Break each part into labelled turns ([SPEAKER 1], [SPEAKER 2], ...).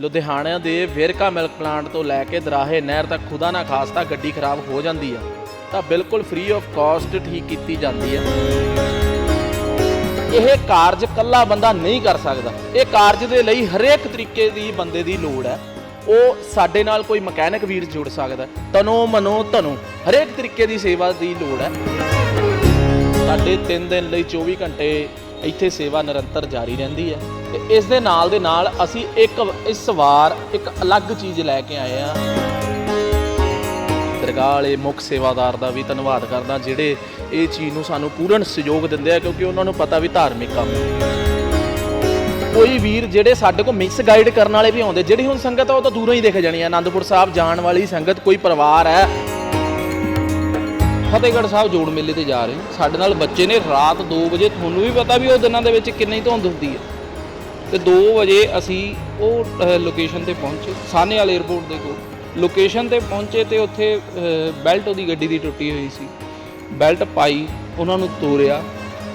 [SPEAKER 1] ਲੁਧਿਆਣਾ ਦੇ Verka milk plant ਤੋਂ ਲੈ ਕੇ ਦਰਾਹੇ ਨਹਿਰ ਤੱਕ ਖੁਦਾ ਨਾ ਖਾਸਤਾ ਗੱਡੀ ਖਰਾਬ ਹੋ ਜਾਂਦੀ ਆ, ਤਾਂ ਬਿਲਕੁਲ ਫ੍ਰੀ ਆਫ ਕਾਸਟ ਠੀਕ ਕੀਤੀ ਜਾਂਦੀ ਆ। ਇਹ ਕਾਰਜ ਇਕੱਲਾ ਬੰਦਾ ਨਹੀਂ ਕਰ ਸਕਦਾ। ਇਹ ਕਾਰਜ ਦੇ ਲਈ ਹਰੇਕ ਤਰੀਕੇ ਦੀ ਬੰਦੇ ਦੀ ਲੋੜ ਹੈ ਉਹ ਸਾਡੇ ਨਾਲ ਕੋਈ ਮਕੈਨਿਕ ਵੀਰ ਜੁੜ ਸਕਦਾ। ਤਨੋ ਮਨੋ ਧਨੋ, ਹਰੇਕ ਤਰੀਕੇ ਦੀ ਸੇਵਾ ਦੀ ਲੋੜ ਹੈ ਸਾਡੇ 3 ਦਿਨ ਲਈ 24 ਘੰਟੇ ਇੱਥੇ ਸੇਵਾ ਨਿਰੰਤਰ ਜਾਰੀ ਰਹਿੰਦੀ ਹੈ ਤੇ ਇਸ ਦੇ ਨਾਲ ਦੇ ਨਾਲ ਅਸੀਂ ਇੱਕ ਇਸ ਵਾਰ ਇੱਕ ਅਲੱਗ ਚੀਜ਼ ਲੈ ਕੇ ਆਏ ਆ ਦਰਗਾਹ ਵਾਲੇ ਮੁੱਖ ਸੇਵਾਦਾਰ ਦਾ ਵੀ ਧੰਨਵਾਦ ਕਰਦਾ, ਜਿਹੜੇ ਇਹ ਚੀਜ਼ ਨੂੰ ਸਾਨੂੰ ਪੂਰਨ ਸਹਿਯੋਗ ਦਿੰਦੇ ਆ, ਕਿਉਂਕਿ ਉਹਨਾਂ ਨੂੰ ਪਤਾ ਵੀ ਧਾਰਮਿਕ ਕੰਮ ਕੋਈ ਵੀਰ ਜਿਹੜੇ ਸਾਡੇ ਕੋਲ ਮਿਕਸ ਗਾਈਡ ਕਰਨ ਵਾਲੇ ਵੀ ਆਉਂਦੇ, ਜਿਹੜੀ ਹੁਣ ਸੰਗਤ ਆ, ਉਹ ਤਾਂ ਦੂਰੋਂ ਹੀ ਦਿਖ ਜਾਣੀ ਆ। ਆਨੰਦਪੁਰ ਸਾਹਿਬ ਜਾਣ ਵਾਲੀ ਸੰਗਤ ਕੋਈ ਪਰਿਵਾਰ ਹੈ।
[SPEAKER 2] ਫਤਿਹਗੜ੍ਹ ਸਾਹਿਬ ਜੋੜ ਮੇਲੇ ਤੇ ਜਾ ਰਹੇ ਸਾਡੇ ਨਾਲ ਬੱਚੇ ਨੇ, ਰਾਤ 2 ਵਜੇ, ਤੁਹਾਨੂੰ ਵੀ ਪਤਾ ਵੀ ਉਹ ਦਿਨਾਂ ਦੇ ਵਿੱਚ ਕਿੰਨੀ ਧੁੰਦ ਹੁੰਦੀ ਹੈ। ਤੇ 2 ਵਜੇ ਅਸੀਂ ਉਹ ਲੋਕੇਸ਼ਨ ਤੇ ਪਹੁੰਚੇ, ਸਾਨੇਵਾਲ 에ਅਰਪੋਰਟ ਦੇ ਕੋਲ। ਲੋਕੇਸ਼ਨ ਤੇ ਪਹੁੰਚੇ ਤੇ ਉੱਥੇ ਬੈਲਟ ਉਹਦੀ ਗੱਡੀ ਦੀ ਟੁੱਟੀ ਹੋਈ ਸੀ। ਬੈਲਟ ਪਾਈ, ਉਹਨਾਂ ਨੂੰ ਤੋਰਿਆ,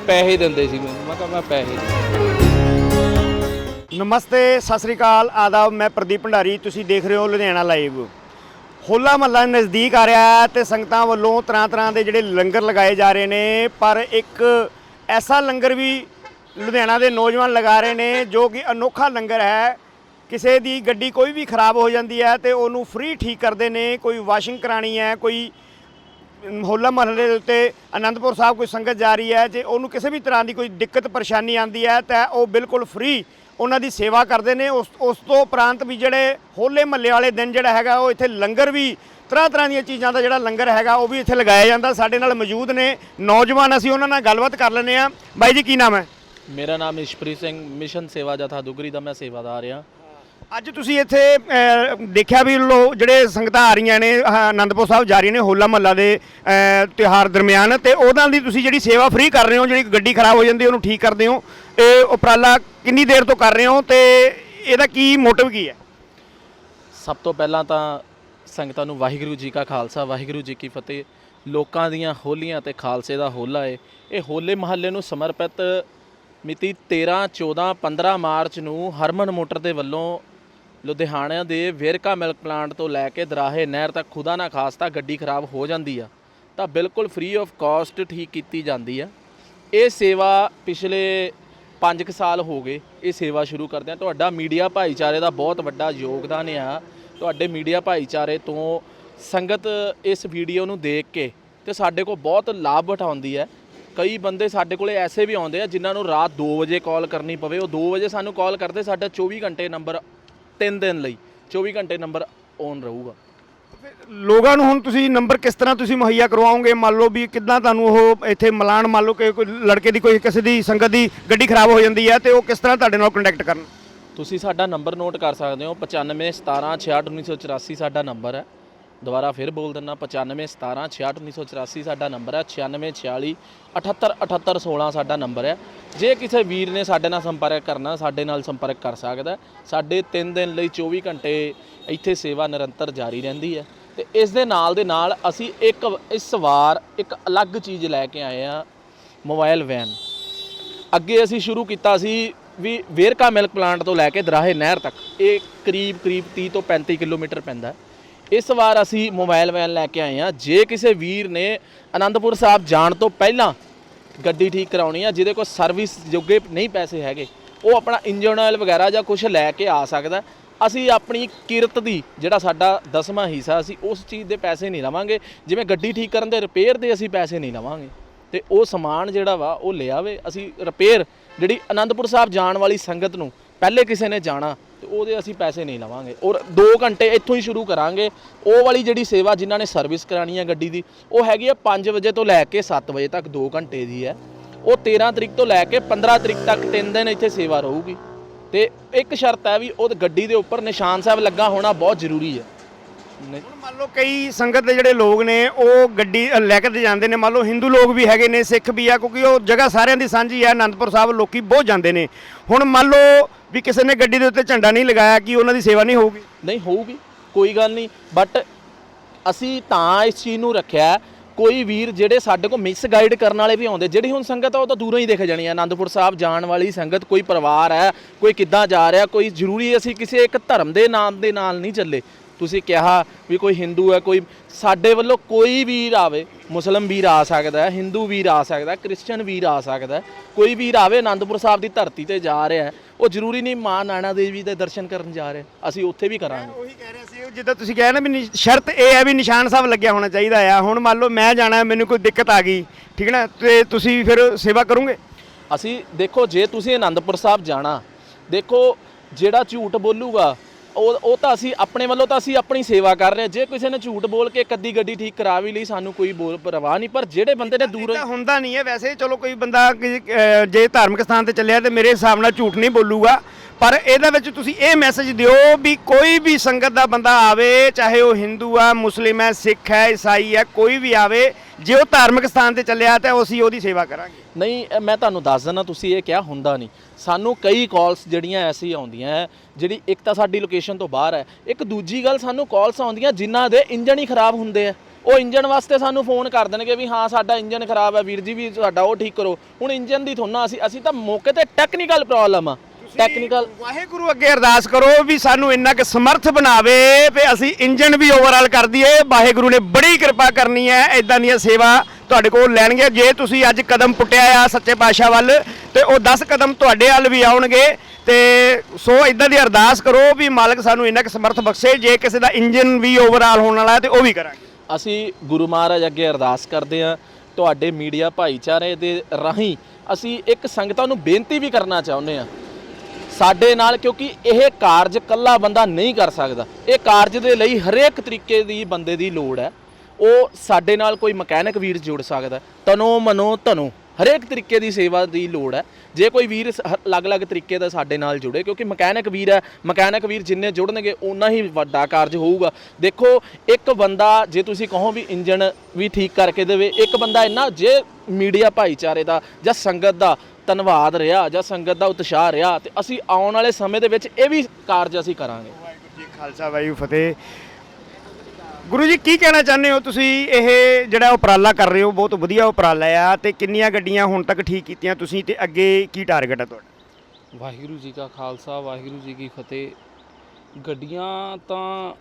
[SPEAKER 2] ਪੈਸੇ ਦਿੰਦੇ ਸੀ ਮੈਨੂੰ। ਮੈਂ ਕਿਹਾ ਮੈਂ ਪੈਸੇ ਨਹੀਂ
[SPEAKER 3] ਨਮਸਤੇ, ਸਤਿ ਸ੍ਰੀ ਅਕਾਲ, ਆਦਾਬ, ਮੈਂ ਪ੍ਰਦੀਪ ਭੰਡਾਰੀ, ਤੁਸੀਂ ਦੇਖ ਰਹੇ ਹੋ ਲੁਧਿਆਣਾ ਲਾਈਵ ਹੋਲਾ ਮਹੱਲਾ ਨਜ਼ਦੀਕ ਆ ਰਿਹਾ ਹੈ ਤੇ ਸੰਗਤਾਂ ਵੱਲੋਂ ਤਰ੍ਹਾਂ ਤਰ੍ਹਾਂ ਦੇ ਜਿਹੜੇ ਲੰਗਰ ਲਗਾਏ ਜਾ ਰਹੇ ਨੇ, ਪਰ ਇੱਕ ਐਸਾ ਲੰਗਰ ਵੀ ਲੁਧਿਆਣਾ ਦੇ ਨੌਜਵਾਨ ਲਗਾ ਰਹੇ ਨੇ, ਜੋ ਕਿ ਅਨੋਖਾ ਲੰਗਰ ਹੈ। ਕਿਸੇ ਦੀ ਗੱਡੀ ਕੋਈ ਵੀ ਖਰਾਬ ਹੋ ਜਾਂਦੀ ਹੈ ਤੇ ਉਹਨੂੰ ਫ੍ਰੀ ਠੀਕ ਕਰਦੇ ਨੇ। ਕੋਈ ਵਾਸ਼ਿੰਗ ਕਰਾਣੀ ਹੈ, ਕੋਈ ਹੋਲਾ ਮਹੱਲੇ ਦੇ ਉੱਤੇ ਅਨੰਦਪੁਰ ਸਾਹਿਬ ਕੋਈ ਸੰਗਤ ਜਾ ਰਹੀ ਹੈ, ਜੇ ਉਹਨੂੰ ਕਿਸੇ ਵੀ ਤਰ੍ਹਾਂ ਦੀ ਕੋਈ ਦਿੱਕਤ, ਪਰੇਸ਼ਾਨੀ ਆਂਦੀ ਹੈ, ਤਾਂ ਉਹ ਬਿਲਕੁਲ ਫ੍ਰੀ ਉਹਨਾਂ ਦੀ ਸੇਵਾ ਕਰਦੇ ਨੇ। ਉਸ ਉਸ ਤੋਂ ਉਪਰੰਤ ਵੀ ਜਿਹੜੇ ਹੋਲੇ ਮਹੱਲੇ ਵਾਲੇ ਦਿਨ ਜਿਹੜਾ ਹੈਗਾ, ਉਹ ਇੱਥੇ ਲੰਗਰ ਵੀ ਤਰ੍ਹਾਂ ਤਰ੍ਹਾਂ ਦੀਆਂ ਚੀਜ਼ਾਂ ਦਾ ਜਿਹੜਾ ਲੰਗਰ ਹੈਗਾ, ਉਹ ਵੀ ਇੱਥੇ ਲਗਾਇਆ ਜਾਂਦਾ, ਸਾਡੇ ਨਾਲ ਮੌਜੂਦ ਨੇ। ਨੌਜਵਾਨ ਅਸੀਂ ਉਹਨਾਂ ਨਾਲ ਗੱਲਬਾਤ ਕਰ ਲੈਂਦੇ ਆ ਬਾਈ ਜੀ, ਕੀ ਨਾਮ ਹੈ?
[SPEAKER 1] ਮੇਰਾ ਨਾਮ ਇਸ਼ਪ੍ਰੀਤ ਸਿੰਘ ਮਿਸ਼ਨ ਸੇਵਾ ਜਥਾ ਦੁਗਰੀ ਦਾ ਮੈਂ ਸੇਵਾਦਾਰ ਆ
[SPEAKER 3] ਅੱਜ ਤੁਸੀਂ ਇੱਥੇ ਅਹ, ਦੇਖਿਆ ਵੀ ਲੋ ਜਿਹੜੇ ਸੰਗਤਾਂ ਆ ਰਹੀਆਂ ਨੇ ਆਹ, ਆਨੰਦਪੁਰ ਸਾਹਿਬ ਜਾ ਰਹੀਆਂ ਨੇ ਹੋਲਾ ਮਹੱਲਾ ਦੇ ਅਹ, ਤਿਉਹਾਰ ਦਰਮਿਆਨ ਤੇ ਉਹਨਾਂ ਦੀ ਤੁਸੀਂ ਜਿਹੜੀ ਸੇਵਾ ਫ੍ਰੀ ਕਰ ਰਹੇ ਹੋ ਜਿਹੜੀ ਗੱਡੀ ਖਰਾਬ ਹੋ ਜਾਂਦੀ ਹੈ, ਉਹਨੂੰ ਠੀਕ ਕਰਦੇ ਹੋ। ਇਹ ਉਪਰਾਲਾ ਕਿੰਨੀ ਦੇਰ ਤੋਂ ਕਰ ਰਹੇ ਹੋ ਤੇ ਇਹਦਾ ਕੀ ਮੋਟਿਵ ਕੀ ਹੈ?
[SPEAKER 1] ਸਭ ਤੋਂ ਪਹਿਲਾਂ ਤਾਂ ਸੰਗਤਾਂ ਨੂੰ ਵਾਹਿਗੁਰੂ ਜੀ ਕਾ ਖਾਲਸਾ ਵਾਹਿਗੁਰੂ ਜੀ ਕੀ ਫਤਿਹ। ਲੋਕਾਂ ਦੀਆਂ ਹੋਲੀਆਂ ਤੇ ਖਾਲਸੇ ਦਾ ਹੋਲਾ ਏ। ਇਹ ਹੋਲੇ ਮਹੱਲੇ ਨੂੰ ਸਮਰਪਿਤ ਮਿਤੀ 13 14 15 ਮਾਰਚ ਨੂੰ ਹਰਮਨ ਮੋਟਰ ਦੇ ਵੱਲੋਂ ਲੁਧਿਆਣਾ ਦੇ ਵੇਰਕਾ ਮਿਲਕ ਪਲਾਂਟ ਤੋਂ ਲੈ ਕੇ ਦਰਾਹੇ ਨਹਿਰ ਤੱਕ ਖੁਦਾ ਨਾ ਖਾਸਤਾ ਗੱਡੀ ਖਰਾਬ ਹੋ ਜਾਂਦੀ ਆ, ਤਾਂ ਬਿਲਕੁਲ ਫ੍ਰੀ ਆਫ ਕਾਸਟ ਠੀਕ ਕੀਤੀ ਜਾਂਦੀ ਆ। ਇਹ ਸੇਵਾ ਪਿਛਲੇ 5 ਸਾਲ ਹੋ ਗਏ ਇਹ ਸੇਵਾ ਸ਼ੁਰੂ ਕਰਦੇ ਆ ਤੁਹਾਡਾ ਮੀਡੀਆ ਭਾਈਚਾਰੇ ਦਾ ਬਹੁਤ ਵੱਡਾ ਯੋਗਦਾਨ ਆ। ਤੁਹਾਡੇ ਮੀਡੀਆ ਭਾਈਚਾਰੇ ਤੋਂ ਸੰਗਤ ਇਸ ਵੀਡੀਓ ਨੂੰ ਦੇਖ ਕੇ ਤੇ ਸਾਡੇ ਕੋਲ ਬਹੁਤ ਲਾਭ ਉਠਾਉਂਦੀ ਹੈ। ਕਈ ਬੰਦੇ ਸਾਡੇ ਕੋਲੇ ਐਸੇ ਵੀ ਆਉਂਦੇ ਆ ਜਿਨ੍ਹਾਂ ਨੂੰ ਰਾਤ 2 ਵਜੇ ਕਾਲ ਕਰਨੀ ਪਵੇ। ਉਹ 2 ਵਜੇ ਸਾਨੂੰ ਕਾਲ ਕਰਦੇ ਸਾਡਾ 24 ਘੰਟੇ ਨੰਬਰ 3 ਦਿਨ ਲਈ। 24 ਘੰਟੇ ਨੰਬਰ ਔਨ ਰਹੂਗਾ।
[SPEAKER 3] ਲੋਕਾਂ ਨੂੰ ਹੁਣ ਤੁਸੀਂ ਨੰਬਰ ਕਿਸ ਤਰ੍ਹਾਂ ਤੁਸੀਂ ਮੁਹੱਈਆ ਕਰਵਾਓਗੇ? ਮੰਨ ਲਓ ਵੀ ਕਿੱਦਾਂ ਤੁਹਾਨੂੰ ਉਹ ਇੱਥੇ ਮਲਾਣ ਮੰਨ ਲਓ ਕਿ ਕੋਈ ਲੜਕੇ ਦੀ ਕੋਈ ਕਿਸੇ ਦੀ ਸੰਗਤ ਦੀ ਗੱਡੀ ਖਰਾਬ ਹੋ ਜਾਂਦੀ ਹੈ ਤੇ ਉਹ ਕਿਸ ਤਰ੍ਹਾਂ ਤੁਹਾਡੇ ਨਾਲ ਕੰਟੈਕਟ ਕਰਨ?
[SPEAKER 1] ਤੁਸੀਂ ਸਾਡਾ ਨੰਬਰ ਨੋਟ ਕਰ ਸਕਦੇ ਹੋ। 95 17 66 1984 ਸਾਡਾ ਨੰਬਰ ਹੈ। ਦੁਬਾਰਾ ਫਿਰ ਬੋਲ ਦਿੰਨਾ 95 17 66 1984 ਸਾਡਾ ਨੰਬਰ ਹੈ 96 46 78 78 16 ਸਾਡਾ ਨੰਬਰ ਹੈ। ਜੇ ਕਿਸੇ ਵੀਰ ਨੇ ਸਾਡੇ ਨਾਲ ਸੰਪਰਕ ਕਰਨਾ, ਸਾਡੇ ਨਾਲ ਸੰਪਰਕ ਕਰ ਸਕਦਾ ਸਾਡੇ 3 ਦਿਨ ਲਈ 24 ਘੰਟੇ ਇੱਥੇ ਸੇਵਾ ਨਿਰੰਤਰ ਜਾਰੀ ਰਹਿੰਦੀ ਹੈ। ਤੇ ਇਸ ਦੇ ਨਾਲ ਦੇ ਨਾਲ ਅਸੀਂ ਇੱਕ ਇਸ ਵਾਰ ਇੱਕ ਅਲੱਗ ਚੀਜ਼ ਲੈ ਕੇ ਆਏ ਆ ਮੋਬਾਈਲ ਵੈਨ। ਅੱਗੇ ਅਸੀਂ ਸ਼ੁਰੂ ਕੀਤਾ ਸੀ ਵੀ ਵੇਰਕਾ ਮਿਲਕ ਪਲਾਂਟ ਤੋਂ ਲੈ ਕੇ ਦਰਾਹੇ ਨਹਿਰ ਤੱਕ। ਇਹ ਕਰੀਬ ਕਰੀਬ 30 ਤੋਂ 35 ਕਿਲੋਮੀਟਰ ਪੈਂਦਾ ਹੈ। ਇਸ ਵਾਰ ਅਸੀਂ ਮੋਬਾਈਲ ਵੈਨ ਲੈ ਕੇ ਆਏ ਹਾਂ। ਜੇ ਕਿਸੇ ਵੀਰ ਨੇ ਆਨੰਦਪੁਰ ਸਾਹਿਬ ਜਾਣ ਤੋਂ ਪਹਿਲਾਂ ਗੱਡੀ ਠੀਕ ਕਰਾਉਣੀ ਆ, ਜਿਹਦੇ ਕੋਲ ਸਰਵਿਸ ਜੋਗੇ ਨਹੀਂ ਪੈਸੇ ਹੈਗੇ, ਉਹ ਆਪਣਾ ਇੰਜਨ ਆਇਲ ਵਗੈਰਾ ਜਾਂ ਕੁਝ ਲੈ ਕੇ ਆ ਸਕਦਾ ਅਸੀਂ ਆਪਣੀ ਕਿਰਤ ਦੀ ਜਿਹੜਾ ਸਾਡਾ ਦਸਵਾਂ ਹਿੱਸਾ, ਅਸੀਂ ਉਸ ਚੀਜ਼ ਦੇ ਪੈਸੇ ਨਹੀਂ ਲਵਾਂਗੇ। ਜਿਵੇਂ ਗੱਡੀ ਠੀਕ ਕਰਨ ਦੇ ਰਿਪੇਅਰ ਦੇ ਅਸੀਂ ਪੈਸੇ ਨਹੀਂ ਲਵਾਂਗੇ। ਤੇ ਉਹ ਸਮਾਨ ਜਿਹੜਾ ਵਾ, ਉਹ ਲਿਆਵੇ ਅਸੀਂ ਰਿਪੇਅਰ ਜਿਹੜੀ ਆਨੰਦਪੁਰ ਸਾਹਿਬ ਜਾਣ ਵਾਲੀ ਸੰਗਤ ਨੂੰ ਪਹਿਲੇ ਕਿਸੇ ਨੇ ਜਾਣਾ, ਤੇ ਉਹਦੇ ਅਸੀਂ ਪੈਸੇ ਨਹੀਂ ਲਵਾਂਗੇ। ਔਰ 2 ਘੰਟੇ ਇੱਥੋਂ ਹੀ ਸ਼ੁਰੂ ਕਰਾਂਗੇ। ਉਹ ਵਾਲੀ ਜਿਹੜੀ ਸੇਵਾ ਜਿਨ੍ਹਾਂ ਨੇ ਸਰਵਿਸ ਕਰਾਣੀ ਹੈ ਗੱਡੀ ਦੀ, ਉਹ ਹੈਗੀ ਹੈ 5 ਵਜੇ ਤੋਂ ਲੈ ਕੇ 7 ਵਜੇ ਤੱਕ 2 ਘੰਟੇ ਦੀ ਹੈ। ਉਹ 13 ਤਰੀਕ ਤੋਂ ਲੈ ਕੇ 15 ਤਰੀਕ ਤੱਕ 3 ਦਿਨ ਇੱਥੇ ਸੇਵਾ ਰਹੂਗੀ। ਤੇ ਇੱਕ ਸ਼ਰਤ ਹੈ ਵੀ ਉਹ ਗੱਡੀ ਦੇ ਉੱਪਰ ਨਿਸ਼ਾਨ ਸਾਹਿਬ ਲੱਗਾ ਹੋਣਾ ਬਹੁਤ ਜ਼ਰੂਰੀ ਹੈ।
[SPEAKER 3] ਹੁਣ ਮੰਨ ਲਓ ਕਈ ਸੰਗਤ ਦੇ ਜਿਹੜੇ ਲੋਕ ਨੇ, ਉਹ ਗੱਡੀ ਲੈ ਕੇ ਜਾਂਦੇ ਨੇ। ਮੰਨ ਲਓ ਹਿੰਦੂ ਲੋਕ ਵੀ ਹੈਗੇ ਨੇ, ਸਿੱਖ ਵੀ ਆ, ਕਿਉਂਕਿ ਉਹ ਜਗ੍ਹਾ ਸਾਰਿਆਂ ਦੀ ਸਾਂਝੀ ਹੈ ਆਨੰਦਪੁਰ ਸਾਹਿਬ ਲੋਕੀ ਬਹੁਤ ਜਾਂਦੇ ਨੇ। ਹੁਣ ਮੰਨ ਲਓ ਵੀ ਕਿਸੇ ਨੇ ਗੱਡੀ ਦੇ ਉੱਤੇ ਝੰਡਾ ਨਹੀਂ ਲਗਾਇਆ ਕਿ ਉਹਨਾਂ ਦੀ ਸੇਵਾ ਨਹੀਂ ਹੋਊਗੀ?
[SPEAKER 1] ਨਹੀਂ, ਹੋਊਗੀ। ਕੋਈ ਗੱਲ ਨਹੀਂ। ਬਟ ਅਸੀਂ ਤਾਂ ਇਸ ਚੀਜ਼ ਨੂੰ ਰੱਖਿਆ, ਕੋਈ ਵੀਰ ਜਿਹੜੇ ਸਾਡੇ ਕੋਲ ਮਿਸ ਗਾਈਡ ਕਰਨ ਵਾਲੇ ਵੀ ਆਉਂਦੇ, ਜਿਹੜੀ ਹੁਣ ਸੰਗਤ ਆ, ਉਹ ਤਾਂ ਦੂਰੋਂ ਹੀ ਦਿਖ ਜਾਣੀ ਆ। ਆਨੰਦਪੁਰ ਸਾਹਿਬ ਜਾਣ ਵਾਲੀ ਸੰਗਤ, ਕੋਈ ਪਰਿਵਾਰ ਹੈ, ਕੋਈ ਕਿੱਦਾਂ ਜਾ ਰਿਹਾ, ਕੋਈ ਜ਼ਰੂਰੀ ਅਸੀਂ ਕਿਸੇ ਇੱਕ ਧਰਮ ਦੇ ਨਾਮ ਦੇ ਨਾਲ ਨਹੀਂ ਚੱਲੇ। ਤੁਸੀਂ ਕਿਹਾ ਵੀ ਕੋਈ ਹਿੰਦੂ ਹੈ ਕੋਈ ਸਾਡੇ ਵੱਲੋਂ ਕੋਈ ਵੀਰ ਆਵੇ ਮੁਸਲਮ ਵੀਰ ਆ ਸਕਦਾ ਹੈ ਹਿੰਦੂ ਵੀਰ ਆ ਸਕਦਾ ਹੈ ਕ੍ਰਿਸਚੀਅਨ ਵੀਰ ਆ ਸਕਦਾ ਹੈ ਕੋਈ ਵੀਰ ਆਵੇ ਆਨੰਦਪੁਰ ਸਾਹਿਬ ਦੀ ਧਰਤੀ ਤੇ ਜਾ ਰਿਹਾ ਹੈ ਉਹ ਜ਼ਰੂਰੀ ਨਹੀਂ ਮਾਂ ਨਾਨਾ ਦੇਵੀ ਦੇ ਦਰਸ਼ਨ ਕਰਨ ਜਾ ਰਿਹਾ ਅਸੀਂ ਉੱਥੇ ਵੀ ਕਰਾਂਗੇ।
[SPEAKER 3] ਉਹੀ ਕਹਿ ਰਿਹਾ ਸੀ ਜਿੱਦਾਂ ਤੁਸੀਂ ਕਿਹਾ ਨਾ ਵੀ ਸ਼ਰਤ ਇਹ ਹੈ ਵੀ ਨਿਸ਼ਾਨ ਸਾਹਿਬ ਲੱਗਿਆ ਹੋਣਾ ਚਾਹੀਦਾ ਆ ਹੁਣ ਮੰਨ ਲਓ ਮੈਂ ਜਾਣਾ ਮੈਨੂੰ ਕੋਈ ਦਿੱਕਤ ਆ ਗਈ ਠੀਕ ਹੈ ਨਾ ਤੇ ਤੁਸੀਂ ਫਿਰ ਸੇਵਾ ਕਰੋਗੇ?
[SPEAKER 1] ਅਸੀਂ ਦੇਖੋ ਜੇ ਤੁਸੀਂ ਆਨੰਦਪੁਰ ਸਾਹਿਬ ਜਾਣਾ ਦੇਖੋ ਜਿਹੜਾ ਝੂਠ ਬੋਲੂਗਾ ਉਹ ਉਹ ਤਾਂ ਅਸੀਂ ਆਪਣੇ ਵੱਲੋਂ ਤਾਂ ਅਸੀਂ ਆਪਣੀ ਸੇਵਾ ਕਰ ਰਹੇ ਹਾਂ। ਜੇ ਕਿਸੇ ਨੇ ਝੂਠ ਬੋਲ ਕੇ ਅੱਧੀ ਗੱਡੀ ਠੀਕ ਕਰਾ ਵੀ ਲਈ ਸਾਨੂੰ ਕੋਈ ਬੋਲ ਪਰਵਾਹ ਨਹੀਂ। ਪਰ ਜਿਹੜੇ ਬੰਦੇ ਨੇ ਦੂਰੋਂ
[SPEAKER 3] ਤਾਂ ਹੁੰਦਾ ਨਹੀਂ ਹੈ ਵੈਸੇ। ਚਲੋ ਕੋਈ ਬੰਦਾ ਅਹ, ਜੇ ਧਾਰਮਿਕ ਸਥਾਨ ਤੇ ਚੱਲਿਆ ਤੇ ਮੇਰੇ ਹਿਸਾਬ ਨਾਲ ਝੂਠ ਨਹੀਂ ਬੋਲੂਗਾ। ਪਰ ਇਹਦੇ ਵਿੱਚ ਤੁਸੀਂ ਇਹ ਮੈਸੇਜ ਦਿਓ ਵੀ ਕੋਈ ਵੀ ਸੰਗਤ ਦਾ ਬੰਦਾ ਆਵੇ, ਚਾਹੇ ਉਹ ਹਿੰਦੂ ਆ, ਮੁਸਲਿਮ ਹੈ ਸਿੱਖ ਹੈ ਈਸਾਈ ਹੈ ਕੋਈ ਵੀ ਆਵੇ, ਜੇ ਉਹ ਧਾਰਮਿਕ ਸਥਾਨ ਤੇ ਚੱਲਿਆ ਤਾਂ ਅਸੀਂ ਉਹਦੀ ਸੇਵਾ ਕਰਾਂਗੇ।
[SPEAKER 1] ਨਹੀਂ ਮੈਂ ਤੁਹਾਨੂੰ ਦੱਸ ਦਿੰਦਾ, ਤੁਸੀਂ ਇਹ ਕਿਹਾ ਹੁੰਦਾ ਨਹੀਂ। ਸਾਨੂੰ ਕਈ ਕਾਲਸ ਜਿਹੜੀਆਂ ਐਸੀ ਆਉਂਦੀਆਂ ਹੈ ਜਿਹੜੀ ਇੱਕ ਤਾਂ ਸਾਡੀ ਲੋਕੇਸ਼ਨ ਤੋਂ ਬਾਹਰ ਹੈ ਇੱਕ ਦੂਜੀ ਗੱਲ ਸਾਨੂੰ ਕਾਲਸ ਆਉਂਦੀਆਂ ਜਿਨ੍ਹਾਂ ਦੇ ਇੰਜਣ ਹੀ ਖਰਾਬ ਹੁੰਦੇ ਆ ਉਹ ਇੰਜਨ ਵਾਸਤੇ ਸਾਨੂੰ ਫੋਨ ਕਰ ਦੇਣਗੇ ਵੀ ਹਾਂ, ਸਾਡਾ ਇੰਜਨ ਖਰਾਬ ਹੈ ਵੀਰ ਜੀ ਵੀ ਸਾਡਾ ਉਹ ਠੀਕ ਕਰੋ। ਹੁਣ ਇੰਜਨ ਦੀ ਥੋਨਾ ਅਸੀਂ ਅਸੀਂ ਤਾਂ ਮੌਕੇ ਤੇ ਟੈਕਨੀਕਲ ਪ੍ਰੋਬਲਮ ਆ। ਟੈਕਨੀਕਲ
[SPEAKER 3] ਵਾਹਿਗੁਰੂ ਅੱਗੇ ਅਰਦਾਸ ਕਰੋ ਵੀ ਸਾਨੂੰ ਇੰਨਾ ਕਿ ਸਮਰਥ ਬਣਾਵੇ ਵੀ ਅਸੀਂ ਇੰਜਨ ਵੀ ਓਵਰਆਲ ਕਰ ਦਈਏ। ਵਾਹਿਗੁਰੂ ਨੇ ਬੜੀ ਕਿਰਪਾ ਕਰਨੀ ਹੈ ਇਦਾਂ ਦੀਆਂ ਸੇਵਾ ਤੁਹਾਡੇ ਕੋਲ ਲੈਣਗੇ। ਜੇ ਤੁਸੀਂ ਅੱਜ ਕਦਮ ਪੁੱਟਿਆ ਆ ਸੱਚੇ ਪਾਤਸ਼ਾਹ ਵੱਲ ਤੇ ਉਹ 10 ਕਦਮ ਤੁਹਾਡੇ ਵੱਲ ਵੀ ਆਉਣਗੇ। ਤੇ ਸੋ ਇਦਾਂ ਦੀ ਅਰਦਾਸ ਕਰੋ ਵੀ ਮਾਲਕ ਸਾਨੂੰ ਇੰਨਾ ਕਿ ਸਮਰਥ ਬਖਸ਼ੇ ਜੇ ਕਿਸੇ ਦਾ ਇੰਜਨ ਵੀ ਓਵਰਆਲ ਹੋਣ ਵਾਲਾ ਤੇ ਉਹ ਵੀ ਕਰਾਂਗੇ।
[SPEAKER 1] ਅਸੀਂ ਗੁਰੂ ਮਹਾਰਾਜ ਅੱਗੇ ਅਰਦਾਸ ਕਰਦੇ ਹਾਂ ਤੁਹਾਡੇ ਮੀਡੀਆ ਭਾਈਚਾਰੇ ਦੇ ਰਾਹੀਂ ਅਸੀਂ ਇੱਕ ਸੰਗਤਾਂ ਨੂੰ ਬੇਨਤੀ ਵੀ ਕਰਨਾ ਚਾਹੁੰਦੇ ਹਾਂ ਸਾਡੇ ਨਾਲ, ਕਿਉਂਕਿ ਇਹ ਕਾਰਜ ਇਕੱਲਾ ਬੰਦਾ ਨਹੀਂ ਕਰ ਸਕਦਾ। ਇਹ ਕਾਰਜ ਦੇ ਲਈ ਹਰੇਕ ਤਰੀਕੇ ਦੀ ਬੰਦੇ ਦੀ ਲੋੜ ਹੈ। ਉਹ ਸਾਡੇ ਨਾਲ ਕੋਈ ਮਕੈਨਿਕ ਵੀਰ ਜੁੜ ਸਕਦਾ ਹੈ। ਤਨੋ ਮਨੋ ਧਨੋ, ਹਰੇਕ ਤਰੀਕੇ ਦੀ ਸੇਵਾ ਦੀ ਲੋੜ ਹੈ। ਜੇ ਕੋਈ ਵੀਰ ਅਲੱਗ-ਅਲੱਗ ਤਰੀਕੇ ਦਾ ਸਾਡੇ ਨਾਲ ਜੁੜੇ, ਕਿਉਂਕਿ ਮਕੈਨਿਕ ਵੀਰ ਹੈ, ਮਕੈਨਿਕ ਵੀਰ ਜਿੰਨੇ ਜੁੜਨਗੇ ਉਨਾ ਹੀ ਵੱਡਾ ਕਾਰਜ ਹੋਊਗਾ। ਦੇਖੋ, ਇੱਕ ਬੰਦਾ, ਜੇ ਤੁਸੀਂ ਕਹੋ ਵੀ ਇੰਜਨ ਵੀ ਠੀਕ ਕਰਕੇ ਦੇਵੇ, ਇੱਕ ਬੰਦਾ ਇੰਨਾ, ਜੇ ਮੀਡੀਆ ਭਾਈਚਾਰੇ ਦਾ ਜਾਂ ਸੰਗਤ ਦਾ ਧੰਨਵਾਦ ਰਿਹਾ ਜਾਂ ਸੰਗਤ ਦਾ ਉਤਸ਼ਾਹ ਰਿਹਾ ਤੇ ਅਸੀਂ ਆਉਣ ਵਾਲੇ ਸਮੇਂ ਦੇ ਵਿੱਚ ਇਹ ਵੀ ਕਾਰਜ ਅਸੀਂ ਕਰਾਂਗੇ।
[SPEAKER 3] ਵਾਹਿਗੁਰੂ ਜੀ ਖਾਲਸਾ ਵਾਹਿਗੁਰੂ ਫਤਿਹ। ਗੁਰੂ ਜੀ ਕੀ ਕਹਿਣਾ ਚਾਹੁੰਦੇ ਹੋ ਤੁਸੀਂ? ਇਹ ਜਿਹੜਾ ਉਪਰਾਲਾ ਕਰ ਰਹੇ ਹੋ ਬਹੁਤ ਵਧੀਆ ਉਪਰਾਲਾ ਆ ਤੇ ਕਿੰਨੀਆਂ ਗੱਡੀਆਂ ਹੁਣ ਤੱਕ ਠੀਕ ਕੀਤੀਆਂ ਤੁਸੀਂ ਤੇ ਅੱਗੇ ਕੀ ਟਾਰਗੇਟ ਹੈ ਤੁਹਾਡਾ?
[SPEAKER 2] ਵਾਹਿਗੁਰੂ ਜੀ ਕਾ ਖਾਲਸਾ ਵਾਹਿਗੁਰੂ ਜੀ ਕੀ ਫਤਿਹ। ਗੱਡੀਆਂ ਤਾਂ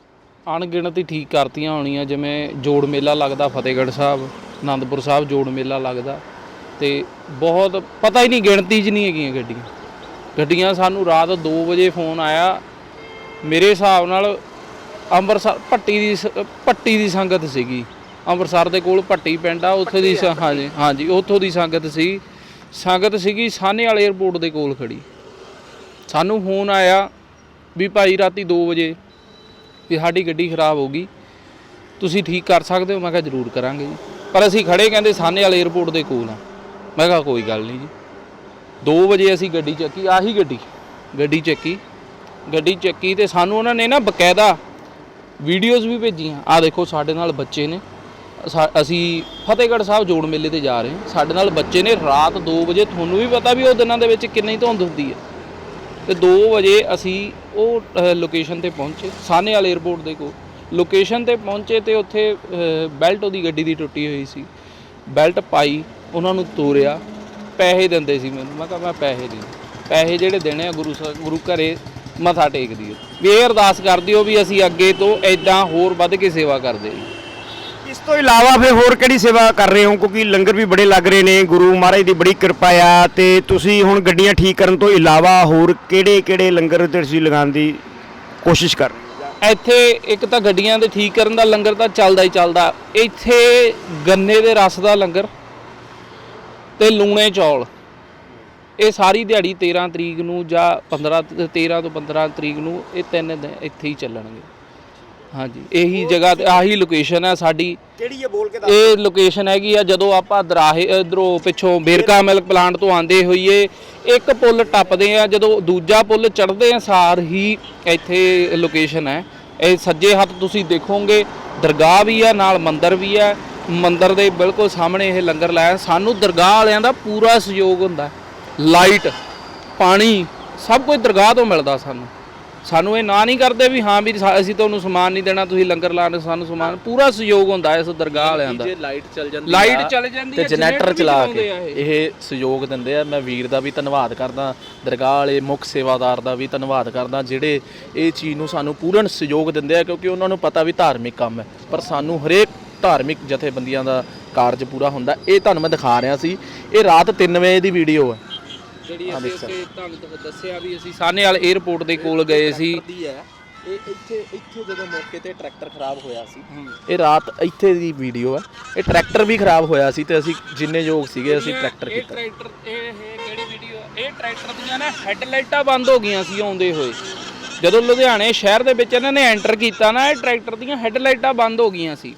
[SPEAKER 2] ਅਣਗਿਣਤ ਹੀ ਠੀਕ ਕਰਤੀਆਂ ਹੋਣੀਆਂ ਜਿਵੇਂ ਜੋੜ ਮੇਲਾ ਲੱਗਦਾ ਫਤਿਹਗੜ੍ਹ ਸਾਹਿਬ ਆਨੰਦਪੁਰ ਸਾਹਿਬ ਜੋੜ ਮੇਲਾ ਲੱਗਦਾ। ਤੇ ਬਹੁਤ ਪਤਾ ਹੀ ਨਹੀਂ ਗਿਣਤੀ 'ਚ ਨਹੀਂ ਹੈਗੀਆਂ ਗੱਡੀਆਂ। ਗੱਡੀਆਂ ਸਾਨੂੰ ਰਾਤ 2 ਵਜੇ ਫੋਨ ਆਇਆ। ਮੇਰੇ ਹਿਸਾਬ ਨਾਲ ਅੰਮ੍ਰਿਤਸਰ ਪੱਟੀ ਦੀ ਸ- ਪੱਟੀ ਦੀ ਸੰਗਤ ਸੀਗੀ। ਅੰਮ੍ਰਿਤਸਰ ਦੇ ਕੋਲ ਪੱਟੀ ਪਿੰਡ ਆ ਉੱਥੇ ਦੀ ਸ- ਹਾਂਜੀ ਹਾਂਜੀ ਉੱਥੋਂ ਦੀ ਸੰਗਤ ਸੀ। ਸੰਗਤ ਸੀਗੀ ਸਾਹਨੇ ਵਾਲੇ 에ਅਰਪੋਰਟ ਦੇ ਕੋਲ ਖੜੀ। ਸਾਨੂੰ ਫੋਨ ਆਇਆ ਵੀ ਭਾਈ ਰਾਤੀ 2 ਵਜੇ ਵੀ ਸਾਡੀ ਗੱਡੀ ਖਰਾਬ ਹੋ ਗਈ। ਤੁਸੀਂ ਠੀਕ ਕਰ ਸਕਦੇ ਹੋ? ਮੈਂ ਕਿਹਾ ਜ਼ਰੂਰ ਕਰਾਂਗੇ ਜੀ। ਪਰ ਅਸੀਂ ਖੜੇ ਕਹਿੰਦੇ ਸਾਹਨੇ ਵਾਲੇ 에ਅਰਪੋਰਟ ਦੇ ਕੋਲ ਆ। ਮੈਂ ਕਿਹਾ ਕੋਈ ਗੱਲ ਨਹੀਂ ਜੀ। 2 ਵਜੇ ਅਸੀਂ ਗੱਡੀ ਚੱਕੀ, ਆਹੀ ਗੱਡੀ ਗੱਡੀ ਚੱਕੀ। ਗੱਡੀ ਚੱਕੀ ਤੇ ਸਾਨੂੰ ਉਹਨਾਂ ਨੇ ਨਾ ਬਕਾਇਦਾ ਵੀਡੀਓਜ਼ ਵੀ ਭੇਜੀਆਂ। ਆ ਦੇਖੋ, ਸਾਡੇ ਨਾਲ ਬੱਚੇ ਨੇ। ਸਾ- ਅਸੀਂ ਫਤਿਹਗੜ੍ਹ ਸਾਹਿਬ ਜੋੜ ਮੇਲੇ ਤੇ ਜਾ ਰਹੇ ਹਾਂ। ਸਾਡੇ ਨਾਲ ਬੱਚੇ ਨੇ ਰਾਤ 2 ਵਜੇ, ਤੁਹਾਨੂੰ ਵੀ ਪਤਾ ਵੀ ਉਹ ਦਿਨਾਂ ਦੇ ਵਿੱਚ ਕਿੰਨੀ ਧੁੰਦ ਹੁੰਦੀ ਹੈ। ਤੇ 2 ਵਜੇ ਅਸੀਂ ਉਹ ਲੋਕੇਸ਼ਨ ਤੇ ਪਹੁੰਚੇ ਸਾਨੇਵਾਲ ਵਾਲੇ 에ਅਰਪੋਰਟ ਦੇ ਕੋਲ। ਲੋਕੇਸ਼ਨ ਤੇ ਪਹੁੰਚੇ ਤੇ ਉੱਥੇ ਬੈਲਟ ਉਹਦੀ ਗੱਡੀ ਦੀ ਟੁੱਟੀ ਹੋਈ ਸੀ। ਬੈਲਟ ਪਾਈ। ਉਹਨਾਂ ਨੂੰ ਤੋਰਿਆ ਪੈਸੇ ਦਿੰਦੇ ਸੀ ਮੈਨੂੰ। ਮੈਂ ਕਿਹਾ ਮੈਂ ਪੈਸੇ ਦੇ ਪੈਸੇ ਜਿਹੜੇ ਦੇਣੇ ਆ ਗੁਰੂ ਸਾਹਿਬ ਗੁਰੂ ਘਰੇ ਮੱਥਾ ਟੇਕ ਦਿਓ। ਵੀ ਇਹ ਅਰਦਾਸ ਕਰ ਦਿਓ ਵੀ ਅਸੀਂ ਅੱਗੇ ਤੋਂ ਐਦਾਂ ਹੋਰ ਵੱਧ ਕੇ ਸੇਵਾ ਕਰਦੇ ਜੀ
[SPEAKER 3] ਇਸ ਤੋਂ ਇਲਾਵਾ ਫਿਰ ਹੋਰ ਕਿਹੜੀ ਸੇਵਾ ਕਰ ਰਹੇ ਹੋ? ਕਿਉਂਕਿ ਲੰਗਰ ਵੀ ਬੜੇ ਲੱਗ ਰਹੇ ਨੇ। ਗੁਰੂ ਮਹਾਰਾਜ ਦੀ ਬੜੀ ਕਿਰਪਾ ਆ ਤੇ ਤੁਸੀਂ ਹੁਣ ਗੱਡੀਆਂ ਠੀਕ ਕਰਨ ਤੋਂ ਇਲਾਵਾ ਹੋਰ ਕਿਹੜੇ ਕਿਹੜੇ ਲੰਗਰ ਤੇ ਤੁਸੀਂ ਲਗਾਉਣ ਦੀ ਕੋਸ਼ਿਸ਼ ਕਰ ਰਹੇ ਹੋ?
[SPEAKER 2] ਇੱਥੇ ਇੱਕ ਤਾਂ ਗੱਡੀਆਂ ਦੇ ਠੀਕ ਕਰਨ ਦਾ ਲੰਗਰ ਤਾਂ ਚੱਲਦਾ ਹੀ ਚੱਲਦਾ। ਇੱਥੇ ਗੰਨੇ ਦੇ ਰਸ ਦਾ ਲੰਗਰ ਤੇ ਲੂਣੇ ਚੌਲ। ਇਹ ਸਾਰੀ ਦਿਹਾੜੀ 13 ਤਰੀਕ ਨੂੰ ਜਾਂ 15 ਤ- 13 ਤੋਂ 15 ਤਰੀਕ ਨੂੰ ਇਹ ਤਿੰਨ ਦਿਨ ਇੱਥੇ ਹੀ ਚੱਲਣਗੇ। ਹਾਂਜੀ ਇਹੀ ਜਗ੍ਹਾ ਤੇ ਆਹੀ ਲੋਕੇਸ਼ਨ ਹੈ ਸਾਡੀ।
[SPEAKER 3] ਕਿਹੜੀ ਹੈ ਬੋਲ ਕੇ
[SPEAKER 2] ਇਹ ਲੋਕੇਸ਼ਨ ਹੈਗੀ ਆ ਜਦੋਂ ਆਪਾਂ ਦਰਾਹੇ ਇਧਰੋਂ ਪਿੱਛੋਂ ਬੇਰਕਾ ਮਿਲਕ ਪਲਾਂਟ ਤੋਂ ਆਂਦੇ ਹੋਈਏ ਇੱਕ ਪੁੱਲ ਟੱਪਦੇ ਆ ਜਦੋਂ ਦੂਜਾ ਪੁੱਲ ਚੜ੍ਹਦੇ ਆ ਸਾਰ ਹੀ ਇੱਥੇ ਲੋਕੇਸ਼ਨ ਹੈ। ਇਹ ਸੱਜੇ ਹੱਥ ਤੁਸੀਂ ਦੇਖੋਗੇ ਦਰਗਾਹ ਵੀ ਆ ਨਾਲ ਮੰਦਿਰ ਵੀ ਆ ਮੰਦਿਰ ਦੇ ਬਿਲਕੁਲ ਸਾਹਮਣੇ ਇਹ ਲੰਗਰ ਲਾਇਆ। ਸਾਨੂੰ ਦਰਗਾਹ ਵਾਲਿਆਂ ਦਾ ਪੂਰਾ ਸਹਿਯੋਗ ਹੁੰਦਾ। ਲਾਈਟ ਪਾਣੀ ਸਭ ਕੁਝ ਦਰਗਾਹ ਤੋਂ ਮਿਲਦਾ ਸਾਨੂੰ। ਸਾਨੂੰ ਇਹ ਨਾ ਨਹੀਂ ਕਰਦੇ ਵੀ ਹਾਂ ਵੀ ਅਸੀਂ ਤੁਹਾਨੂੰ ਸਮਾਨ ਨਹੀਂ ਦੇਣਾ ਤੁਸੀਂ ਲੰਗਰ ਲਾਣ ਸਾਨੂੰ ਸਮਾਨ। ਪੂਰਾ ਸਹਿਯੋਗ ਹੁੰਦਾ ਇਸ ਦਰਗਾਹ ਵਾਲਿਆਂ ਦਾ।
[SPEAKER 1] ਜੇ ਲਾਈਟ ਚੱਲ ਜਾਂਦੀ
[SPEAKER 2] ਲਾਈਟ ਚੱਲ ਜਾਂਦੀ
[SPEAKER 1] ਤੇ ਜਨਰੇਟਰ ਚਲਾ ਕੇ।
[SPEAKER 2] ਇਹ
[SPEAKER 1] ਸਹਿਯੋਗ ਦਿੰਦੇ ਆ। ਮੈਂ ਵੀਰ ਦਾ ਵੀ ਧੰਨਵਾਦ ਕਰਦਾ ਦਰਗਾਹ ਵਾਲੇ ਮੁੱਖ ਸੇਵਾਦਾਰ ਦਾ ਵੀ ਧੰਨਵਾਦ ਕਰਦਾ ਜਿਹੜੇ ਇਹ ਚੀਜ਼ ਨੂੰ ਸਾਨੂੰ ਪੂਰਨ ਸਹਿਯੋਗ ਦਿੰਦੇ ਆ ਕਿਉਂਕਿ ਉਹਨਾਂ ਨੂੰ ਪਤਾ ਵੀ ਧਾਰਮਿਕ ਕੰਮ ਹੈ। ਪਰ ਸਾਨੂੰ ਹਰੇਕ ਧਾਰਮਿਕ ਜਥੇਬੰਦੀਆਂ ਦਾ ਕਾਰਜ ਪੂਰਾ ਹੁੰਦਾ। ਇਹ ਤੁਹਾਨੂੰ ਮੈਂ ਦਿਖਾ ਰਿਹਾ ਸੀ। ਇਹ ਰਾਤ 3 ਵਜੇ ਦੀ ਵੀਡੀਓ ਹੈ।
[SPEAKER 2] ਜਿਹੜੀ ਅਸੀਂ ਉੱਥੇ ਤੁਹਾਨੂੰ ਦੱਸਿਆ ਵੀ ਅਸੀਂ ਸਾਨੇਵਾਲ 에ਅਰਪੋਰਟ ਦੇ ਕੋਲ ਗਏ ਸੀ।
[SPEAKER 1] ਦੀ ਹੈ। ਇਹ ਇੱਥੇ ਇੱਥੇ ਜਦੋਂ ਮੌਕੇ ਤੇ ਟਰੈਕਟਰ ਖਰਾਬ ਹੋਇਆ ਸੀ ਇਹ ਰਾਤ ਇੱਥੇ ਦੀ ਵੀਡੀਓ ਹੈ। ਇਹ ਟਰੈਕਟਰ ਵੀ ਖਰਾਬ ਹੋਇਆ ਸੀ ਤੇ ਅਸੀਂ ਜਿੰਨੇ ਯੋਗ ਸੀਗੇ ਅਸੀਂ ਟਰੈਕਟਰ
[SPEAKER 2] ਇਹ
[SPEAKER 1] ਕੀਤਾ।
[SPEAKER 2] ਟਰੈਕਟਰ ਇਹ ਇਹ ਕਿਹੜੀ ਵੀਡੀਓ ਇਹ ਟਰੈਕਟਰ ਦੀਆਂ ਨਾ ਹੈਡਲਾਈਟਾਂ ਬੰਦ ਹੋ ਗਈਆਂ ਸੀ ਆਉਂਦੇ ਹੋਏ। ਜਦੋਂ ਲੁਧਿਆਣੇ ਸ਼ਹਿਰ ਦੇ ਵਿੱਚ ਇਹਨਾਂ ਨੇ ਐਂਟਰ ਕੀਤਾ ਨਾ ਇਹ ਟਰੈਕਟਰ ਦੀਆਂ ਹੈਡਲਾਈਟਾਂ ਬੰਦ ਹੋ ਗਈਆਂ ਸੀ।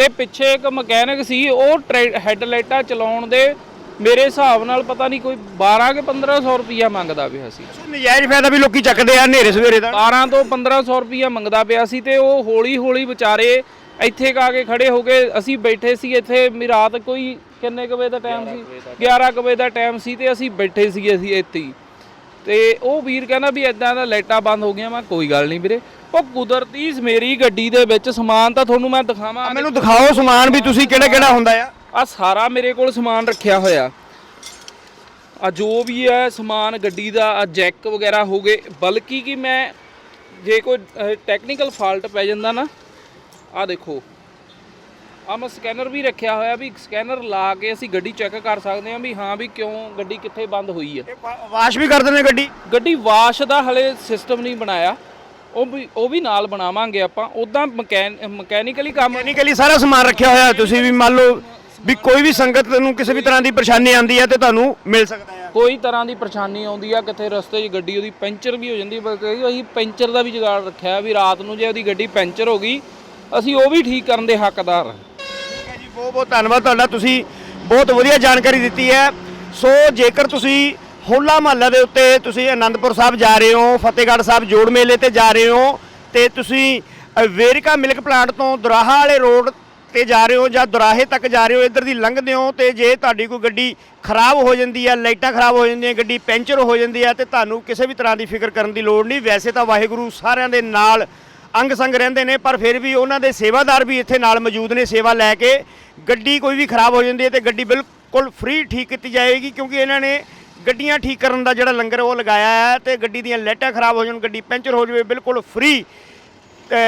[SPEAKER 2] ਤੇ ਪਿੱਛੇ ਇੱਕ ਮਕੈਨਿਕ ਸੀ ਉਹ ਹੈਡਲਾਈਟਾਂ ਚਲਾਉਣ ਦੇ ਮੇਰੇ ਹਿਸਾਬ ਨਾਲ ਪਤਾ ਨਹੀਂ ਕੋਈ 12 ਕਿ 1500 ਰੁਪਈਆ ਮੰਗਦਾ ਪਿਆ ਸੀ।
[SPEAKER 3] ਨਜਾਇਜ਼ ਫਾਇਦਾ ਵੀ ਲੋਕੀ ਚੱਕਦੇ ਆ ਹਨੇਰੇ ਸਵੇਰੇ ਦਾ
[SPEAKER 2] 12 ਤੋਂ 1500 ਰੁਪਈਆ ਮੰਗਦਾ ਪਿਆ ਸੀ ਤੇ ਉਹ ਹੌਲੀ ਹੌਲੀ ਵਿਚਾਰੇ ਇੱਥੇ ਕਾ ਕੇ ਖੜੇ ਹੋ ਗਏ ਅਸੀਂ ਬੈਠੇ ਸੀ ਇੱਥੇ ਰਾਤ ਕੋਈ ਕਿੰਨੇ ਕੁ ਵਜੇ ਦਾ ਟਾਈਮ ਸੀ? 11 ਕੁ ਵਜੇ ਦਾ ਟਾਈਮ ਸੀ ਤੇ ਅਸੀਂ ਬੈਠੇ ਸੀਗੇ ਅਸੀਂ ਇੱਥੇ ਹੀ। ਤੇ ਉਹ ਵੀਰ ਕਹਿੰਦਾ ਵੀ ਇਦਾਂ ਦਾ ਲਾਈਟਾਂ ਬੰਦ ਹੋ ਗਈਆਂ ਮੈਂ ਕੋਈ ਗੱਲ ਨਹੀਂ ਵੀਰੇ। ਉਹ ਕੁਦਰਤੀ ਮੇਰੀ ਗੱਡੀ ਦੇ ਵਿੱਚ ਸਮਾਨ ਤਾਂ ਤੁਹਾਨੂੰ ਮੈਂ ਦਿਖਾਵਾਂ।
[SPEAKER 3] ਮੈਨੂੰ ਦਿਖਾਓ ਸਮਾਨ ਵੀ ਤੁਸੀਂ ਕਿਹੜਾ ਕਿਹੜਾ ਹੁੰਦਾ ਆ।
[SPEAKER 2] ਆ ਸਾਰਾ ਮੇਰੇ ਕੋਲ ਸਮਾਨ ਰੱਖਿਆ ਹੋਇਆ। ਆ ਜੋ ਵੀ ਹੈ ਸਮਾਨ ਗੱਡੀ ਦਾ ਆ ਜੈਕ ਵਗੈਰਾ ਹੋ ਗਏ। ਬਲਕਿ ਕਿ ਮੈਂ ਜੇ ਕੋਈ ਟੈਕਨੀਕਲ ਫਾਲਟ ਪੈ ਜਾਂਦਾ ਨਾ ਆ ਦੇਖੋ। ਆ ਮੈਂ ਸਕੈਨਰ ਵੀ ਰੱਖਿਆ ਹੋਇਆ ਵੀ ਸਕੈਨਰ ਲਾ ਕੇ ਅਸੀਂ ਗੱਡੀ ਚੈੱਕ ਕਰ ਸਕਦੇ ਹਾਂ ਵੀ ਹਾਂ ਵੀ ਕਿਉਂ ਗੱਡੀ ਕਿੱਥੇ ਬੰਦ ਹੋਈ ਹੈ।
[SPEAKER 3] ਵਾਸ਼ ਵੀ ਕਰ ਦਿੰਦੇ ਗੱਡੀ?
[SPEAKER 2] ਗੱਡੀ ਵਾਸ਼ ਦਾ ਹਲੇ ਸਿਸਟਮ ਨਹੀਂ ਬਣਾਇਆ। ਉਹ ਵੀ ਉਹ ਵੀ ਨਾਲ ਬਣਾਵਾਂਗੇ ਆਪਾਂ। ਉਦਾਂ ਮਕੈਨਿਕਲੀ ਕੰਮ
[SPEAKER 3] ਟੈਕਨੀਕਲੀ ਸਾਰਾ ਸਮਾਨ ਰੱਖਿਆ ਹੋਇਆ ਤੁਸੀਂ ਵੀ ਮੰਨ ਲਓ ਵੀ ਕੋਈ ਵੀ ਸੰਗਤ ਨੂੰ ਕਿਸੇ ਵੀ ਤਰ੍ਹਾਂ ਦੀ ਪਰੇਸ਼ਾਨੀ ਆਉਂਦੀ ਹੈ ਤੇ ਤੁਹਾਨੂੰ ਮਿਲ ਸਕਦਾ ਹੈ।
[SPEAKER 2] ਕੋਈ ਤਰ੍ਹਾਂ ਦੀ ਪਰੇਸ਼ਾਨੀ ਆਉਂਦੀ ਆ ਕਿਤੇ ਰਸਤੇ 'ਚ ਗੱਡੀ ਉਹਦੀ ਪੈਂਚਰ ਵੀ ਹੋ ਜਾਂਦੀ ਬਲਕਿ ਅਸੀਂ ਪੈਂਚਰ ਦਾ ਵੀ ਜੁਗਾੜ ਰੱਖਿਆ ਵੀ ਰਾਤ ਨੂੰ ਜੇ ਉਹਦੀ ਗੱਡੀ ਪੈਂਚਰ ਹੋ ਗਈ ਅਸੀਂ ਉਹ ਵੀ ਠੀਕ ਕਰਨ ਦੇ ਹੱਕਦਾਰ ਹਾਂ।
[SPEAKER 3] ਬਹੁਤ ਬਹੁਤ ਧੰਨਵਾਦ ਤੁਹਾਡਾ, ਤੁਸੀਂ ਬਹੁਤ ਵਧੀਆ ਜਾਣਕਾਰੀ ਦਿੱਤੀ ਹੈ। ਸੋ ਜੇਕਰ ਤੁਸੀਂ ਹੋਲਾ ਮਹੱਲਾ ਦੇ ਉੱਤੇ ਤੁਸੀਂ ਆਨੰਦਪੁਰ ਸਾਹਿਬ ਜਾ ਰਹੇ ਹੋ, ਫਤਿਹਗੜ੍ਹ ਸਾਹਿਬ ਜੋੜ ਮੇਲੇ ਤੇ ਜਾ ਰਹੇ ਹੋ, ਤੇ ਤੁਸੀਂ ਵੇਰਕਾ ਮਿਲਕ ਪਲਾਂਟ ਤੋਂ ਦੁਰਾਹਾ ਵਾਲੇ ਰੋਡ ਤੇ ਜਾ ਰਹੇ ਹੋ ਜਾਂ ਦੁਰਾਹੇ ਤੱਕ ਜਾ ਰਹੇ ਹੋ, ਇੱਧਰ ਦੀ ਲੰਘਦੇ ਹੋ ਤੇ ਜੇ ਤੁਹਾਡੀ ਕੋਈ ਗੱਡੀ ਖਰਾਬ ਹੋ ਜਾਂਦੀ ਹੈ, ਲਾਈਟਾਂ ਖਰਾਬ ਹੋ ਜਾਂਦੀਆਂ, ਗੱਡੀ ਪੈਂਚਰ ਹੋ ਜਾਂਦੀ ਹੈ ਤੇ ਤੁਹਾਨੂੰ ਕਿਸੇ ਵੀ ਤਰ੍ਹਾਂ ਦੀ ਫਿਕਰ ਕਰਨ ਦੀ ਲੋੜ ਨਹੀਂ। ਵੈਸੇ ਤਾਂ ਵਾਹਿਗੁਰੂ ਸਾਰਿਆਂ ਦੇ ਨਾਲ ਅੰਗ ਸੰਗ ਰਹਿੰਦੇ ਨੇ, ਪਰ ਫਿਰ ਵੀ ਉਹਨਾਂ ਦੇ ਸੇਵਾਦਾਰ ਵੀ ਇੱਥੇ ਨਾਲ ਮੌਜੂਦ ਨੇ ਸੇਵਾ ਲੈ ਕੇ। ਗੱਡੀ ਕੋਈ ਵੀ ਖਰਾਬ ਹੋ ਜਾਂਦੀ ਹੈ ਤੇ ਗੱਡੀ ਬਿਲਕੁਲ ਫ੍ਰੀ ਠੀਕ ਕੀਤੀ ਜਾਏਗੀ ਕਿਉਂਕਿ ਇਹਨਾਂ ਨੇ ਗੱਡੀਆਂ ਠੀਕ ਕਰਨ ਦਾ ਜਿਹੜਾ ਲੰਗਰ ਉਹ ਲਗਾਇਆ ਹੈ ਤੇ ਗੱਡੀ ਦੀਆਂ ਲਾਈਟਾਂ ਖਰਾਬ ਹੋ ਜਾਣ, ਗੱਡੀ ਪੈਂਚਰ ਹੋ ਜਾਵੇ, ਬਿਲਕੁਲ ਫ੍ਰੀ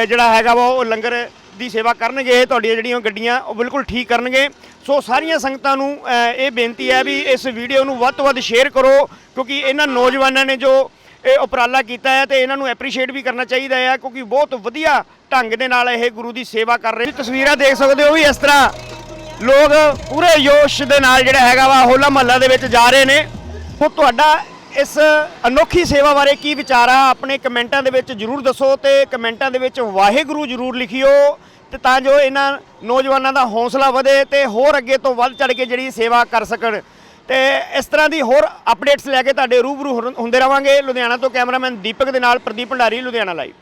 [SPEAKER 3] ਜਿਹੜਾ ਹੈਗਾ ਵਾ ਉਹ ਲੰਗਰ ਦੀ ਸੇਵਾ ਕਰਨਗੇ, ਤੁਹਾਡੀਆਂ ਜਿਹੜੀਆਂ ਗੱਡੀਆਂ ਉਹ ਬਿਲਕੁਲ ਠੀਕ ਕਰਨਗੇ। ਸੋ ਸਾਰੀਆਂ ਸੰਗਤਾਂ ਨੂੰ ਇਹ ਬੇਨਤੀ ਹੈ ਵੀ ਇਸ ਵੀਡੀਓ ਨੂੰ ਵੱਧ ਤੋਂ ਵੱਧ ਸ਼ੇਅਰ ਕਰੋ ਕਿਉਂਕਿ ਇਹਨਾਂ ਨੌਜਵਾਨਾਂ ਨੇ ਜੋ ਇਹ ਉਪਰਾਲਾ ਕੀਤਾ ਹੈ ਤੇ ਇਹਨਾਂ ਨੂੰ ਐਪਰੀਸ਼ੀਏਟ ਵੀ ਕਰਨਾ ਚਾਹੀਦਾ ਹੈ ਕਿਉਂਕਿ ਬਹੁਤ ਵਧੀਆ ਢੰਗ ਦੇ ਨਾਲ ਇਹ ਗੁਰੂ ਦੀ ਸੇਵਾ ਕਰ ਰਹੇ ਤਸਵੀਰਾਂ ਦੇਖ ਸਕਦੇ ਹੋ ਵੀ ਇਸ ਤਰ੍ਹਾਂ ਲੋਕ ਪੂਰੇ ਜੋਸ਼ ਦੇ ਨਾਲ ਜਿਹੜਾ ਹੈਗਾ ਵਾ ਹੋਲਾ ਮਹੱਲਾ ਦੇ ਵਿੱਚ ਜਾ ਰਹੇ ਨੇ। ਉਹ ਤੁਹਾਡਾ ਇਸ ਅਨੋਖੀ ਸੇਵਾ ਬਾਰੇ ਕੀ ਵਿਚਾਰ ਆ? ਆਪਣੇ ਕਮੈਂਟਾਂ ਦੇ ਵਿੱਚ ਜਰੂਰ ਦੱਸੋ ਤੇ ਕਮੈਂਟਾਂ ਦੇ ਵਿੱਚ ਵਾਹਿਗੁਰੂ ਜਰੂਰ ਲਿਖਿਓ ਤੇ ਤਾਂ ਜੋ ਇਹਨਾਂ ਨੌਜਵਾਨਾਂ ਦਾ ਹੌਸਲਾ ਵਧੇ ਤੇ ਹੋਰ ਅੱਗੇ ਤੋਂ ਵੱਧ ਚੜ ਕੇ ਜਿਹੜੀ ਸੇਵਾ ਕਰ ਸਕਣ। ਤੇ ਇਸ ਤਰ੍ਹਾਂ ਦੀ ਹੋਰ ਅਪਡੇਟਸ ਲੈ ਕੇ ਤੁਹਾਡੇ ਰੂਬਰੂ ਹੁੰਦੇ ਰਵਾਂਗੇ। ਲੁਧਿਆਣਾ ਤੋਂ ਕੈਮਰਾਮੈਨ ਦੀਪਕ ਦੇ ਨਾਲ ਪ੍ਰਦੀਪ ਭੰਡਾਰੀ, ਲੁਧਿਆਣਾ ਲਾਈਵ